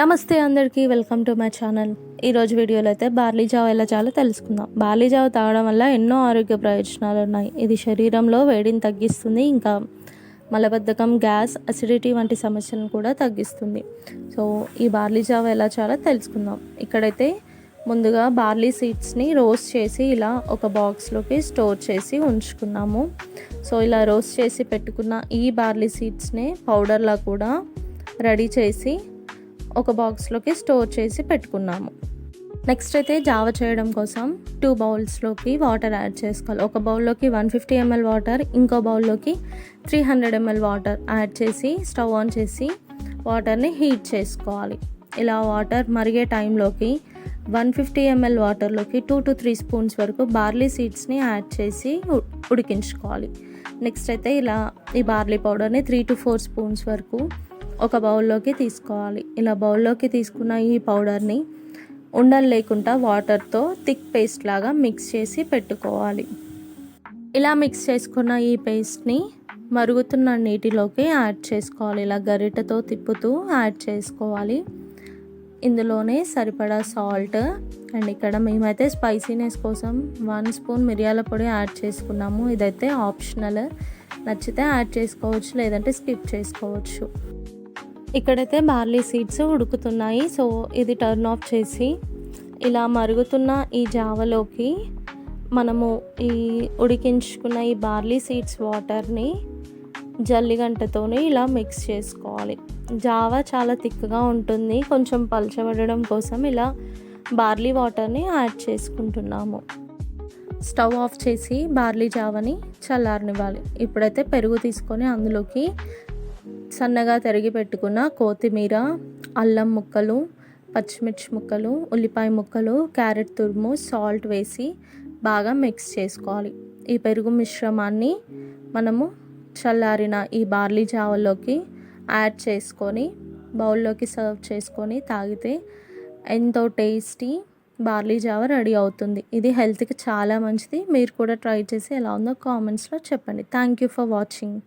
నమస్తే అందరికీ welcome to my channel. ఈరోజు వీడియోలో అయితే బార్లీ జావ ఎలా చాలా తెలుసుకుందాం. బార్లీ జావ తాగడం వల్ల ఎన్నో ఆరోగ్య ప్రయోజనాలు ఉన్నాయి. ఇది శరీరంలో వేడిని తగ్గిస్తుంది ఇంకా మలబద్ధకం గ్యాస్ అసిడిటీ వంటి సమస్యలను కూడా తగ్గిస్తుంది. సో ఈ బార్లీ జావ ఎలా చాలా తెలుసుకుందాం. ఇక్కడైతే ముందుగా బార్లీ సీడ్స్ని రోస్ట్ చేసి ఇలా ఒక బాక్స్లోకి స్టోర్ చేసి ఉంచుకున్నాము. సో ఇలా రోస్ట్ చేసి పెట్టుకున్న ఈ బార్లీ సీడ్స్ని పౌడర్లా కూడా రెడీ చేసి ఒక బాక్స్లోకి స్టోర్ చేసి పెట్టుకున్నాము. నెక్స్ట్ అయితే జావ చేయడం కోసం టూ బౌల్స్లోకి వాటర్ యాడ్ చేసుకోవాలి. ఒక బౌల్లోకి వన్ ఫిఫ్టీ ఎంఎల్ వాటర్ ఇంకో బౌల్లోకి three hundred ML water add చేసి స్టవ్ ఆన్ చేసి వాటర్ని హీట్ చేసుకోవాలి. ఇలా వాటర్ మరిగే టైంలోకి వన్ ఫిఫ్టీ ఎంఎల్ వాటర్లోకి టూ టు త్రీ స్పూన్స్ వరకు బార్లీ సీడ్స్ని యాడ్ చేసి ఉ- ఉడికించుకోవాలి. నెక్స్ట్ అయితే ఇలా ఈ బార్లీ పౌడర్ని త్రీ టు ఫోర్ స్పూన్స్ వరకు ఒక బౌల్లోకి తీసుకోవాలి. ఇలా బౌల్లోకి తీసుకున్న ఈ పౌడర్ని ఉండలు లేకుండా వాటర్తో థిక్ పేస్ట్ లాగా మిక్స్ చేసి పెట్టుకోవాలి. ఇలా మిక్స్ చేసుకున్న ఈ పేస్ట్ని మరుగుతున్న నీటిలోకి యాడ్ చేసుకోవాలి. ఇలా గరిటతో తిప్పుతూ యాడ్ చేసుకోవాలి. ఇందులోనే సరిపడా సాల్ట్ అండ్ ఇక్కడ మేమైతే స్పైసీనెస్ కోసం వన్ స్పూన్ మిరియాల పొడి యాడ్ చేసుకున్నాము. ఇదైతే ఆప్షనల్. నచ్చితే యాడ్ చేసుకోవచ్చు లేదంటే స్కిప్ చేసుకోవచ్చు. ఇక్కడైతే బార్లీ సీడ్స్ ఉడుకుతున్నాయి. సో ఇది టర్న్ ఆఫ్ చేసి ఇలా మరుగుతున్న ఈ జావలోకి మనము ఈ ఉడికించుకున్న ఈ బార్లీ సీడ్స్ వాటర్ని జల్లిగంటతోనే ఇలా మిక్స్ చేసుకోవాలి. జావా చాలా థిక్గా ఉంటుంది. కొంచెం పలచబడడం కోసం ఇలా బార్లీ వాటర్ని యాడ్ చేసుకుంటున్నాము. స్టవ్ ఆఫ్ చేసి బార్లీ జావని చల్లారనివ్వాలి. ఇప్పుడైతే పెరుగు తీసుకొని అందులోకి సన్నగా తరిగి పెట్టుకున్న కొత్తిమీర అల్లం ముక్కలు పచ్చిమిర్చి ముక్కలు ఉల్లిపాయ ముక్కలు క్యారెట్ తురుము సాల్ట్ వేసి బాగా మిక్స్ చేసుకోవాలి. ఈ పెరుగు మిశ్రమాన్ని మనము చల్లారిన ఈ బార్లీ జావలోకి యాడ్ చేసుకొని బౌల్లోకి సర్వ్ చేసుకొని తాగితే ఎంతో టేస్టీ బార్లీ జావ రెడీ అవుతుంది. ఇది హెల్త్కి చాలా మంచిది. మీరు కూడా ట్రై చేసి ఎలా ఉందో కామెంట్స్లో చెప్పండి. Thank you for watching